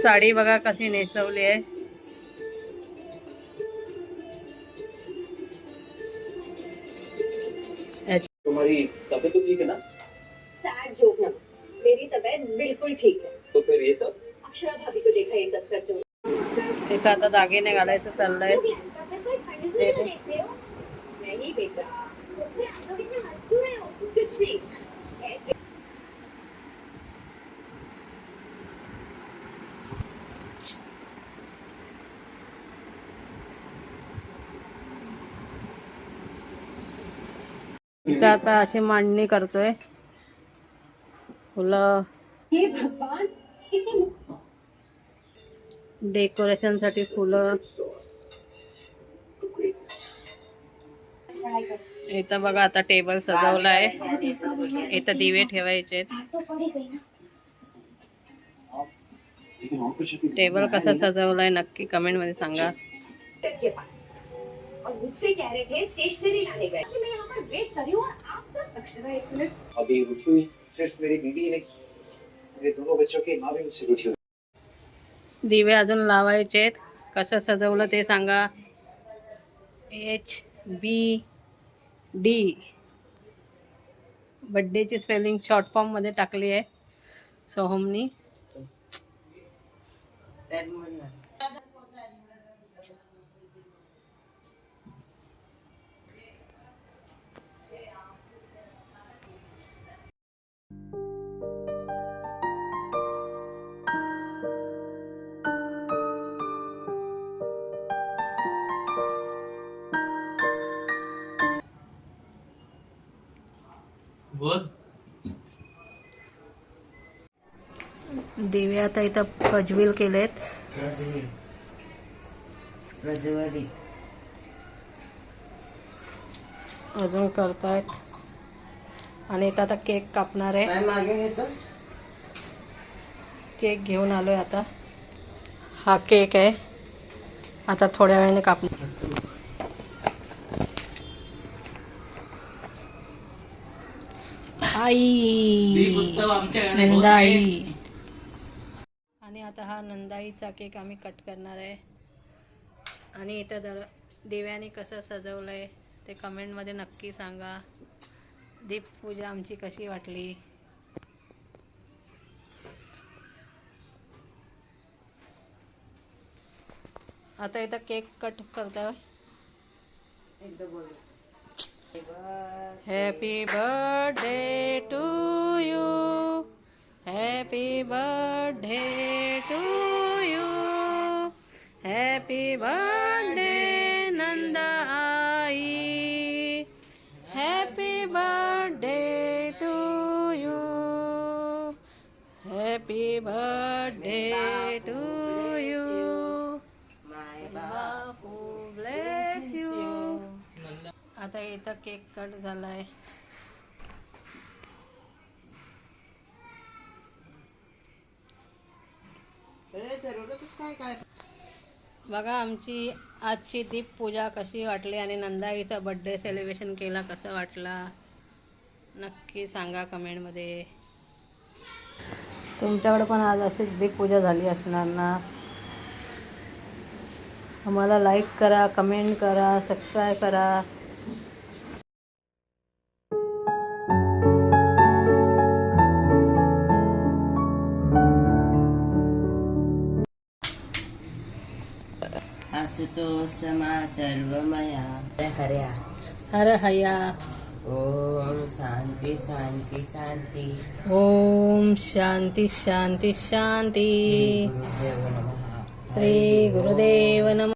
साडी बघा कशी नेसवली आहे. तुम्हारी तबीयत तो ठीक है ना? सैड जोक ना. मेरी तबीयत बिल्कुल ठीक है. तो फिर ये सब? अक्षरा भाभी को देखा ये सब करते हुए. इथं आता दागिने घालायचं चाललंय. नहीं बेटा कुछ नहीं. इथं आता अशी मांडणी करतोय. फुलं. हे डेकोरेशनसाठी फुलं. इथं बघा आता टेबल सजवलाय. इथं दिवे ठेवायचे टेबल कसा सजवलाय नक्की कमेंटमध्ये सांगा. पर वेट कर रही हूँ और आप सब अक्षरा एक मिनट. अभी रुकी हुई सिर्फ मेरी बीवी ही नहीं मेरे दोनों बच्चों की माँ भी मुझसे रूठी हुई। दिवे अजून लावायचेत. कसं सजवलं ते सांगा. एच बी डी बड्डेची स्पेलिंग शॉर्ट फॉर्ममध्ये टाकली आहे. सोहमनी. दिवे आता इथं प्रज्वल केलेत. प्रज्वलित अजून करतायत. आणि इथं आता केक कापणार आहे. मागे घेतोस? केक घेऊन आलोय आता. हा केक आहे. आता थोड्या वेळाने कापणार. आई. नंदाई. आणि आता हा नंदाईचा केक आम्ही कट करणार आहे. आणि इथं दर दिव्याने कसं सजवलंय ते कमेंटमध्ये नक्की सांगा. दीपपूजा आमची कशी वाटली? आता इथं केक कट करतोय. एकदा बोल happy birthday to you happy birthday to you happy birthday Nanda I happy birthday to you happy birthday आता इथं केक कट काय काय? बघा आमची आजची दीप पूजा कशी वाटली आणि नंदाईचा बड्डे सेलिब्रेशन केला कसं वाटला नक्की सांगा कमेंटमध्ये. तुमच्याकडे पण आज अशीच दीप पूजा झाली असणार ना? आम्हाला लाईक करा कमेंट करा सबस्क्राईब करा. आसुतोष मा सर्वमया हर्या हर हया। ओम शांती शांती शांती। ओम शांती शांती शांती। श्री गुरुदेव नम।